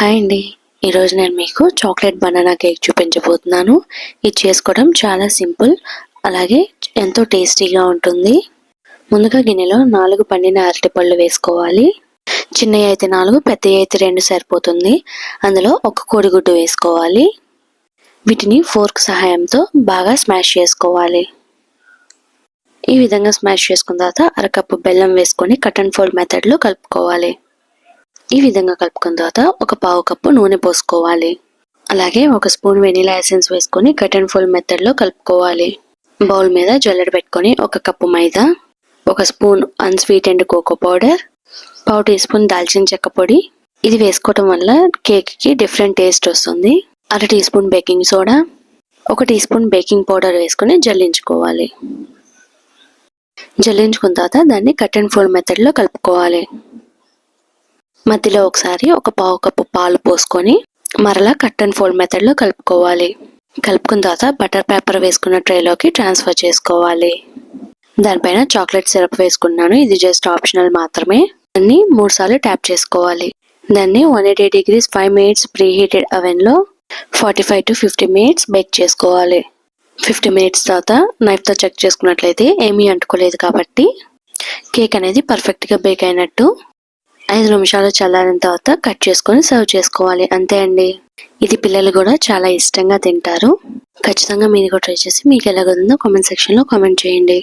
Hi అండి. ఈరోజు నేను మీకు చాక్లెట్ బనానా కేక్ చూపించబోతున్నాను. ఇది చేసుకోవడం చాలా సింపుల్ అలాగే ఎంతో టేస్టీగా ఉంటుంది. ముందుగా గిన్నెలో నాలుగు పండిన అరటిపళ్ళు వేసుకోవాలి. చిన్నవి అయితే నాలుగు పెద్దవి అయితే రెండు సరిపోతుంది. అందులో ఒక కోడిగుడ్డు వేసుకోవాలి. వీటిని ఫోర్క్ సహాయంతో బాగా స్మాష్ చేసుకోవాలి. ఈ విధంగా స్మాష్ చేసుకున్న తర్వాత అరకప్పు బెల్లం వేసుకొని కట్ అండ్ ఫోల్డ్ మెథడ్లో కలుపుకోవాలి. ఈ విధంగా కలుపుకున్న తర్వాత ఒక పావు కప్పు నూనె పోసుకోవాలి. అలాగే ఒక స్పూన్ వెనీలా ఎసెన్స్ వేసుకొని కట్ అండ్ ఫుల్ మెథడ్లో కలుపుకోవాలి. బౌల్ మీద జల్లెడ పెట్టుకొని ఒక కప్పు మైదా ఒక స్పూన్ అన్స్వీటెండ్ కోకో పౌడర్ పావు టీ స్పూన్ దాల్చిన చెక్క పొడి. ఇది వేసుకోవటం వల్ల కేక్కి డిఫరెంట్ టేస్ట్ వస్తుంది. అర టీ స్పూన్ బేకింగ్ సోడా ఒక టీ స్పూన్ బేకింగ్ పౌడర్ వేసుకొని జల్లించుకోవాలి. జల్లించుకున్న తర్వాత దాన్ని కట్ అండ్ ఫోల్డ్ మెథడ్లో కలుపుకోవాలి. మధ్యలో ఒకసారి ఒక పావు కప్పు పాలు పోసుకొని మరలా కట్ అండ్ ఫోల్డ్ మెథడ్లో కలుపుకోవాలి. కలుపుకున్న తర్వాత బటర్ పేపర్ వేసుకున్న ట్రేలోకి ట్రాన్స్ఫర్ చేసుకోవాలి. దానిపైన చాక్లెట్ సిరప్ వేసుకున్నాను. ఇది జస్ట్ ఆప్షనల్ మాత్రమే. దాన్ని మూడు సార్లు ట్యాప్ చేసుకోవాలి. దాన్ని one eighty degrees five minutes preheated అవెన్లో forty five to fifty minutes bake చేసుకోవాలి. ఫిఫ్టీ మినిట్స్ తర్వాత నైఫ్తో చెక్ చేసుకున్నట్లయితే ఏమీ అంటుకోలేదు కాబట్టి కేక్ అనేది పర్ఫెక్ట్గా బేక్ అయినట్టు ఐదు నిమిషాలు చల్లారిన తర్వాత కట్ చేసుకొని సర్వ్ చేసుకోవాలి. అంతే అండి. ఇది పిల్లలు కూడా చాలా ఇష్టంగా తింటారు. ఖచ్చితంగా మీరు కూడా ట్రై చేసి మీకు ఎలాగుందో కామెంట్ సెక్షన్లో కామెంట్ చేయండి.